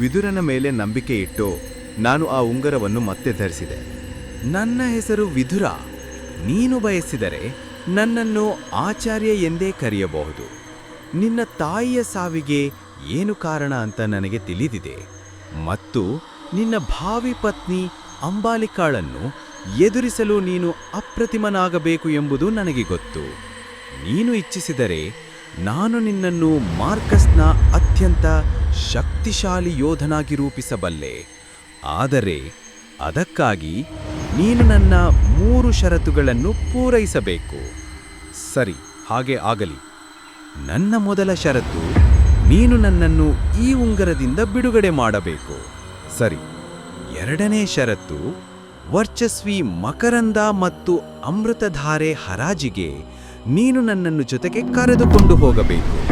ವಿದುರನ ಮೇಲೆ ನಂಬಿಕೆ ಇಟ್ಟು ನಾನು ಆ ಉಂಗರವನ್ನು ಮತ್ತೆ ಧರಿಸಿದೆ. ನನ್ನ ಹೆಸರು ವಿದುರ. ನೀನು ಬಯಸಿದರೆ ನನ್ನನ್ನು ಆಚಾರ್ಯ ಎಂದೇ ಕರೆಯಬಹುದು. ನಿನ್ನ ತಾಯಿಯ ಸಾವಿಗೆ ಏನು ಕಾರಣ ಅಂತ ನನಗೆ ತಿಳಿದಿದೆ. ಮತ್ತು ನಿನ್ನ ಭಾವಿ ಪತ್ನಿ ಅಂಬಾಲಿಕಾಳನ್ನು ಎದುರಿಸಲು ನೀನು ಅಪ್ರತಿಮನಾಗಬೇಕು ಎಂಬುದು ನನಗೆ ಗೊತ್ತು. ನೀನು ಇಚ್ಛಿಸಿದರೆ ನಾನು ನಿನ್ನನ್ನು ಮಾರ್ಕಸ್ನ ಅತ್ಯಂತ ಶಕ್ತಿಶಾಲಿ ಯೋಧನಾಗಿ ರೂಪಿಸಬಲ್ಲೆ. ಆದರೆ ಅದಕ್ಕಾಗಿ ನೀನು ನನ್ನ ಮೂರು ಷರತ್ತುಗಳನ್ನು ಪೂರೈಸಬೇಕು. ಸರಿ, ಹಾಗೆ ಆಗಲಿ. ನನ್ನ ಮೊದಲ ಷರತ್ತು, ನೀನು ನನ್ನನ್ನು ಈ ಉಂಗರದಿಂದ ಬಿಡುಗಡೆ ಮಾಡಬೇಕು. ಸರಿ, ಎರಡನೇ ಷರತ್ತು, ವರ್ಚಸ್ವಿ ಮಕರಂದ ಮತ್ತು ಅಮೃತಧಾರೆ ಹರಾಜಿಗೆ ನೀನು ನನ್ನನ್ನು ಜೊತೆಗೆ ಕರೆದುಕೊಂಡು ಹೋಗಬೇಕು.